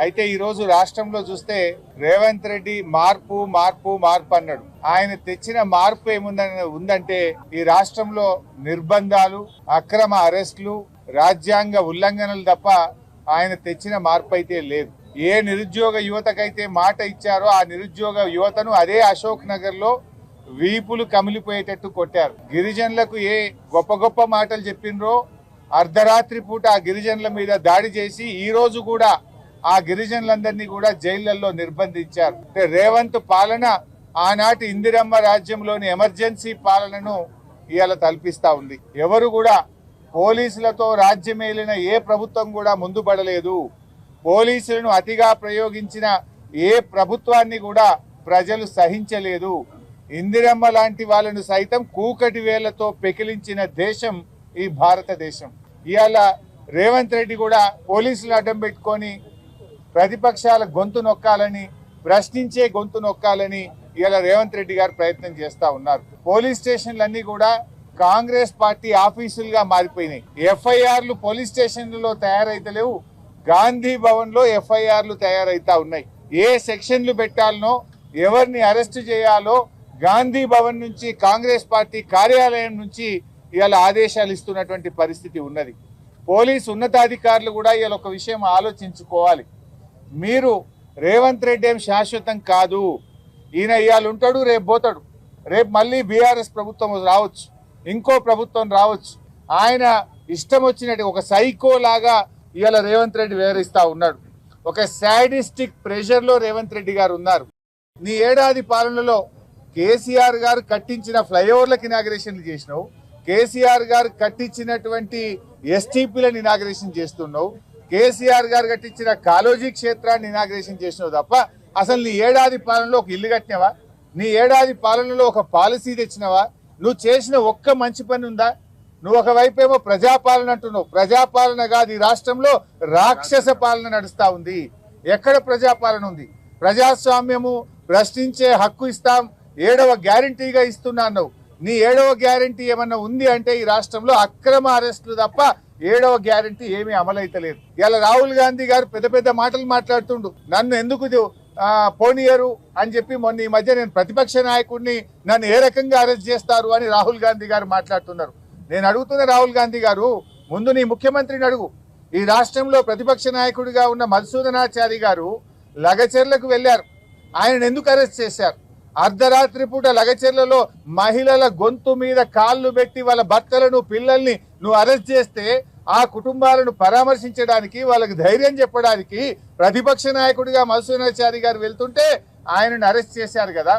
అయితే ఈ రోజు రాష్ట్రంలో చూస్తే రేవంత్ రెడ్డి మార్పు మార్పు మార్పు అన్నాడు. ఆయన తెచ్చిన మార్పు ఏముందని ఉందంటే ఈ రాష్ట్రంలో నిర్బంధాలు అక్రమ అరెస్టులు రాజ్యాంగ ఉల్లంఘనలు తప్ప ఆయన తెచ్చిన మార్పు అయితే లేదు. ఏ నిరుద్యోగ యువతకైతే మాట ఇచ్చారో ఆ నిరుద్యోగ యువతను అదే అశోక్ నగర్లో వీపులు కమిలిపోయేటట్టు కొట్టారు. గిరిజనులకు ఏ గొప్ప గొప్ప మాటలు చెప్పినరో అర్ధరాత్రి పూట ఆ గిరిజనుల మీద దాడి చేసి ఈ రోజు కూడా ఆ గిరిజనులందరినీ కూడా జైళ్ళలో నిర్బంధించారు. అంటే రేవంత్ పాలన ఆనాటి ఇందిరమ్మ రాజ్యంలోని ఎమర్జెన్సీ పాలనను ఇవాళ తల్పిస్తా ఉంది. ఎవరు కూడా పోలీసులతో రాజ్యమేలిన ఏ ప్రభుత్వం కూడా ముందుపడలేదు. పోలీసులను అతిగా ప్రయోగించిన ఏ ప్రభుత్వాన్ని కూడా ప్రజలు సహించలేదు. ఇందిరమ్మ లాంటి వాళ్ళను సైతం కూకటి వేలతో పెకిలించిన దేశం ఈ భారతదేశం. ఇవాళ రేవంత్ రెడ్డి కూడా పోలీసులు అడ్డం పెట్టుకొని ప్రతిపక్షాల గొంతు నొక్కాలని ప్రశ్నించే గొంతు నొక్కాలని ఇవాళ రేవంత్ రెడ్డి గారు ప్రయత్నం చేస్తా ఉన్నారు. పోలీస్ స్టేషన్లన్నీ కూడా కాంగ్రెస్ పార్టీ ఆఫీసులుగా మారిపోయినాయి. ఎఫ్ఐఆర్లు పోలీస్ స్టేషన్లలో తయారైతలేవు. గాంధీ భవన్లో ఎఫ్ఐఆర్లు తయారైతా ఉన్నాయి. ఏ సెక్షన్లు పెట్టాలనో ఎవరిని అరెస్ట్ చేయాలో గాంధీ భవన్ నుంచి కాంగ్రెస్ పార్టీ కార్యాలయం నుంచి ఇవాళ ఆదేశాలు ఇస్తున్నటువంటి పరిస్థితి ఉన్నది. పోలీస్ ఉన్నతాధికారులు కూడా ఇవాళ ఒక విషయం ఆలోచించుకోవాలి. మీరు రేవంత్ రెడ్డి ఏం శాశ్వతం కాదు. ఈయన ఇవాళ ఉంటాడు రేపు పోతాడు. రేపు మళ్ళీ బీఆర్ఎస్ ప్రభుత్వం రావచ్చు. ఇంకో ప్రభుత్వం రావచ్చు. ఆయన ఇష్టం వచ్చినట్టు ఒక సైకో లాగా ఇవాళ రేవంత్ రెడ్డి వివరిస్తూ ఉన్నాడు. ఒక సాడిస్టిక్ ప్రెషర్లో రేవంత్ రెడ్డి గారు ఉన్నారు. నీ ఏడాది పాలనలో కేసీఆర్ గారు కట్టించిన ఫ్లైఓవర్లకు ఇనాగ్రేషన్లు చేసినావు. కేసీఆర్ గారు కట్టించినటువంటి ఎస్టీపీలను ఇనాగ్రేషన్ చేస్తున్నావు. కేసీఆర్ గారు కట్టించిన కాలోజీ క్షేత్రాన్ని ఇనాగ్రేషన్ చేసినావు తప్ప అసలు నీ ఏడాది పాలనలో ఒక ఇల్లు కట్టినావా? నీ ఏడాది పాలనలో ఒక పాలసీ తెచ్చినావా? నువ్వు చేసిన ఒక్క మంచి పని ఉందా? నువ్వు ఒకవైపేమో ప్రజాపాలన అంటున్నావు. ప్రజాపాలన కాదు ఈ రాష్ట్రంలో రాక్షస పాలన నడుస్తా ఉంది. ఎక్కడ ప్రజాపాలన ఉంది? ప్రజాస్వామ్యము ప్రశ్నించే హక్కు ఇస్తాం ఏడవ గ్యారంటీగా ఇస్తున్నా అన్నావు. నీ ఏడవ గ్యారంటీ ఏమన్నా ఉంది అంటే ఈ రాష్ట్రంలో అక్రమ అరెస్టులు తప్ప ఏడవ గ్యారంటీ ఏమీ అమలైతలేదు. ఇలా రాహుల్ గాంధీ గారు పెద్ద పెద్ద మాటలు మాట్లాడుతుండు. నన్ను ఎందుకు పోనీయరు అని చెప్పి మొన్న ఈ మధ్య నేను ప్రతిపక్ష నాయకుడిని నన్ను ఏ రకంగా అరెస్ట్ చేస్తారు అని రాహుల్ గాంధీ గారు మాట్లాడుతున్నారు. నేను అడుగుతున్న రాహుల్ గాంధీ గారు ముందు నీ ముఖ్యమంత్రిని అడుగు. ఈ రాష్ట్రంలో ప్రతిపక్ష నాయకుడిగా ఉన్న మధుసూదనాచారి గారు లగచెర్లకు వెళ్ళారు ఆయన ఎందుకు అరెస్ట్ చేశారు? అర్ధరాత్రి పూట లగచెర్లలో మహిళల గొంతు మీద కాళ్ళు పెట్టి వాళ్ళ భర్తలను పిల్లల్ని నువ్వు అరెస్ట్ చేస్తే ఆ కుటుంబాలను పరామర్శించడానికి వాళ్ళకి ధైర్యం చెప్పడానికి ప్రతిపక్ష నాయకుడిగా మధుసూనాచారి గారు వెళ్తుంటే ఆయనను అరెస్ట్ చేశారు కదా.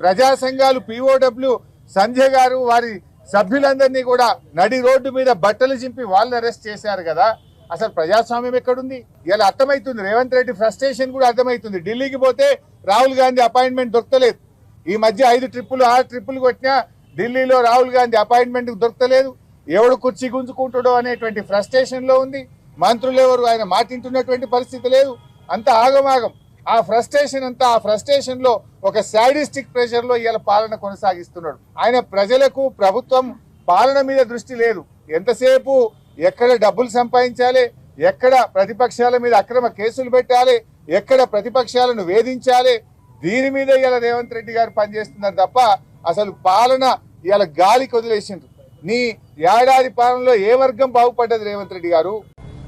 ప్రజా సంఘాలు పిఓడబ్ల్యూ సంజయ్ గారు వారి సభ్యులందరినీ కూడా నడి రోడ్డు మీద బట్టలు చింపి వాళ్ళని అరెస్ట్ చేశారు కదా. అసలు ప్రజాస్వామ్యం ఎక్కడుంది? ఇలా అర్థమవుతుంది రేవంత్ రెడ్డి ఫ్రస్ట్రేషన్ కూడా అర్థమవుతుంది ఢిల్లీకి పోతే రాహుల్ గాంధీ అపాయింట్మెంట్ దొరకలేదు. ఈ మధ్య ఐదు ట్రిప్పులు ఆరు ట్రిప్పులు కొట్టినా ఢిల్లీలో రాహుల్ గాంధీ అపాయింట్మెంట్ దొరకలేదు. ఎవడు కుర్చీ గుంజుకుంటాడో అనేటువంటి ఫ్రస్ట్రేషన్లో ఉంది. మంత్రులు ఎవరు? ఆయన మాటింటున్నటువంటి పరిస్థితి లేదు. అంత ఆగమాగం. ఆ ఫ్రస్ట్రేషన్ అంతా ఆ ఫ్రస్ట్రేషన్లో ఒక శాడిస్టిక్ ప్రెషర్లో ఇవాళ పాలన కొనసాగిస్తున్నాడు. ఆయన ప్రజలకు ప్రభుత్వం పాలన మీద దృష్టి లేదు. ఎంతసేపు ఎక్కడ డబ్బులు సంపాదించాలి? ఎక్కడ ప్రతిపక్షాల మీద అక్రమ కేసులు పెట్టాలి? ఎక్కడ ప్రతిపక్షాలను వేధించాలి? దీని మీద ఇవాళ రేవంత్ రెడ్డి గారు పనిచేస్తున్నారు తప్ప అసలు పాలన ఇవాళ గాలికి వదిలేసిండ్రు. నీ ఏడాది పాలనలో ఏ వర్గం బాగుపడ్డది రేవంత్ రెడ్డి గారు?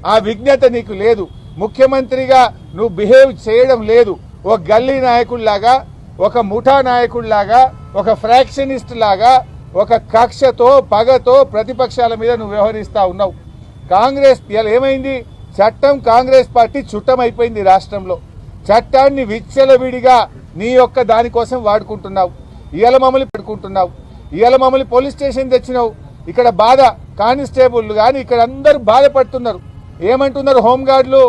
ఆ విజ్ఞత నీకు లేదు. ముఖ్యమంత్రిగా నువ్వు బిహేవ్ చేయడం లేదు. ఒక గల్లీ నాయకుడిలాగా ఒక ముఠా నాయకుడిలాగా ఒక ఫ్రాక్షనిస్ట్ లాగా ఒక కక్షతో పగతో ప్రతిపక్షాల మీద నువ్వు వ్యవహరిస్తా ఉన్నావు. కాంగ్రెస్ ఏమైంది? చట్టం కాంగ్రెస్ పార్టీ చుట్టమైపోయింది రాష్ట్రంలో. చట్టాన్ని విచ్చలవిడిగా నీ యొక్క దానికోసం వాడుకుంటున్నావు. ఇయల మమ్మల్ని పెట్టుకుంటున్నావు. ఇయల మమ్మల్ని పోలీస్ స్టేషన్ తెచ్చినావు. ఇక్కడ బాధ కానిస్టేబుల్ కానీ ఇక్కడ అందరూ బాధపడుతున్నారు ఏమంటున్నారు హోంగార్డులు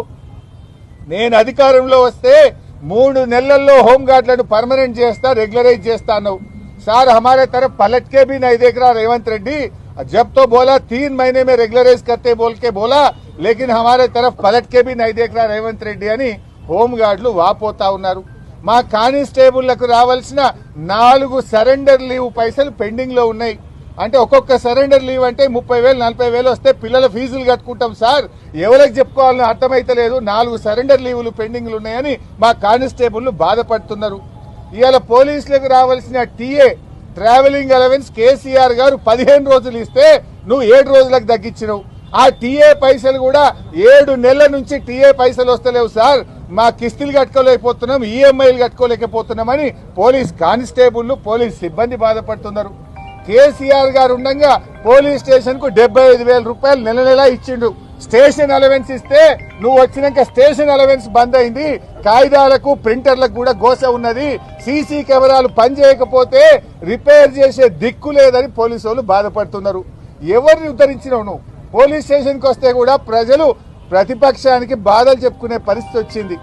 నేను అధికారంలో వస్తే మూడు నెలల్లో హోంగార్డులను పర్మనెంట్ చేస్తా రెగ్యులరైజ్ చేస్తాను సార్ हमारे तरफ पलट के भी नहीं देख रहा रेवंत रेड्डी जब तो बोला तीन महीने में रेगुलराइज करते बोल के बोला लेकिन हमारे तरफ पलट के भी नहीं देख रहा రేవంత్ రెడ్డి అని హోంగార్డులు వాపోతా ఉన్నారు మా కానిస్టేబుళ్లకు రావాల్సిన నాలుగు సరెండర్ లీవ్ పైసలు పెండింగ్ లో ఉన్నాయి అంటే ఒక్కొక్క సరెండర్ లీవ్ అంటే ముప్పై వేలు నలభై వేలు వస్తే పిల్లల ఫీజులు కట్టుకుంటాం సార్. ఎవరికి చెప్పుకోవాలని అర్థమైతలేదు నాలుగు సరెండర్ లీవులు పెండింగ్లు ఉన్నాయని మా కానిస్టేబుల్ బాధపడుతున్నారు. ఇవాళ పోలీసులకు రావాల్సిన టీఏ ట్రావెలింగ్ అలవెన్స్ కేసీఆర్ గారు పదిహేను రోజులు ఇస్తే నువ్వు ఏడు రోజులకు తగ్గించినవు. ఆ టీఏ పైసలు కూడా ఏడు నెలల నుంచి టీఏ పైసలు వస్తలేవు సార్. మా కిస్తులు కట్టుకోలేకపోతున్నాం ఈఎంఐలు కట్టుకోలేకపోతున్నామని పోలీస్ కానిస్టేబుల్ పోలీస్ సిబ్బంది బాధపడుతున్నారు. కేసీఆర్ గారు ఉండగా పోలీస్ స్టేషన్కు డెబ్బై ఐదు వేల రూపాయలు నెల నెల ఇచ్చిండు. స్టేషన్ అలవెన్స్ ఇస్తే నువ్వు వచ్చినాక స్టేషన్ అలవెన్స్ బంద్ అయింది. కాగితాలకు ప్రింటర్లకు కూడా గోస ఉన్నది. సీసీ కెమెరాలు పనిచేయకపోతే రిపేర్ చేసే దిక్కు లేదని పోలీసు వాళ్ళు బాధపడుతున్నారు. ఎవరిని ఉద్ధరించినావు నువ్వు? పోలీస్ స్టేషన్కి వస్తే కూడా ప్రజలు ప్రతిపక్షానికి బాధలు చెప్పుకునే పరిస్థితి వచ్చింది.